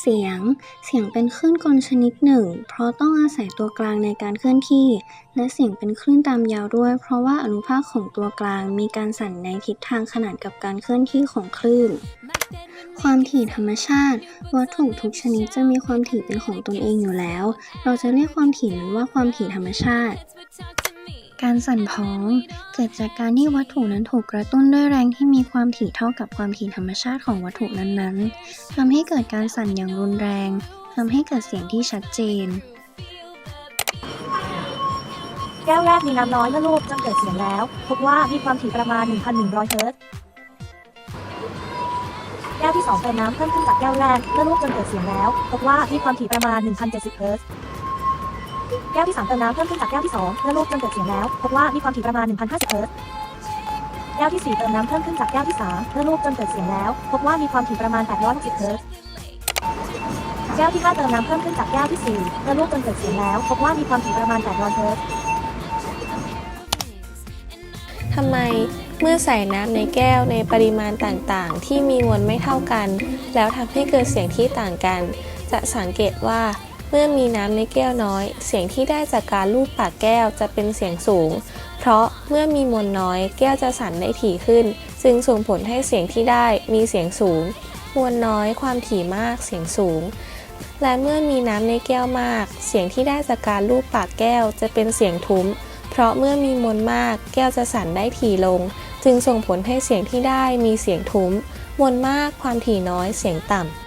เสียง เสียงเป็นคลื่นกลชนิดหนึ่ง เพราะต้องอาศัยตัวกลางในการเคลื่อนที่ และเสียงเป็นคลื่นตามยาวด้วย เพราะว่าอนุภาคของตัวกลางมีการสั่นในทิศทางขนานกับการเคลื่อนที่ของคลื่น ความถี่ธรรมชาติ วัตถุทุกชนิดจะมีความถี่เป็นของตนเองอยู่แล้ว เราจะเรียกความถี่นั้นว่าความถี่ธรรมชาติ การสั่นพ้องเกิดจากการที่วัตถุนั้นถูกกระตุ้นด้วยแรงที่มีความถี่เท่ากับความถี่ธรรมชาติของวัตถุนั้นๆทำให้เกิดการสั่นอย่างรุนแรงทำให้เกิดเสียงที่ชัดเจน แก้วแรกมีน้ำน้อยเมื่อลูกจนเกิดเสียงแล้ว พบว่ามีความถี่ประมาณ 1,100 เฮิรตซ์แก้วที่ 2เติมน้ำเพิ่มขึ้นจากแก้วแรกเมื่อลูกจนเกิดเสียงแล้ว พบว่ามีความถี่ประมาณ 1,070 เฮิรตซ์ แก้วที่ 3 เติมน้ำเพิ่มขึ้นจากแก้วที่2เมื่อลูกจนเกิดเสียงแล้ว พบว่ามีความถี่ประมาณ 1,050เฮิรตซ์แก้วที่ 4 เติมน้ำเพิ่มขึ้นจากแก้วที่3เมื่อลูกจนเกิดเสียงแล้ว พบว่ามีความถี่ประมาณ 860เฮิรตซ์แก้วที่ 5 เติมน้ำเพิ่มขึ้นจากแก้วที่4เมื่อลูกจนเกิดเสียงแล้ว พบว่ามีความถี่ประมาณ 800เฮิรตซ์ทำไมเมื่อใส่น้ำในแก้วในปริมาณต่างๆ ที่มีมวลไม่เท่ากัน แล้วทำให้เกิดเสียงที่ต่างกัน จะสังเกตว่า เมื่อมีน้ำในแก้วน้อย เสียงที่ได้จากการลูบปากแก้วจะเป็นเสียงสูง เพราะเมื่อมีมวลน้อยแก้วจะสั่นได้ถี่ขึ้น จึงส่งผลให้เสียงที่ได้มีเสียงสูง มวลน้อยความถี่มากเสียงสูง และเมื่อมีน้ำในแก้วมาก เสียงที่ได้จากการลูบปากแก้วจะเป็นเสียงทุ้ม เพราะเมื่อมีมวลมากแก้วจะสั่นได้ถี่ลง จึงส่งผลให้เสียงที่ได้มีเสียงทุ้ม มวลมากความถี่น้อยเสียงต่ำ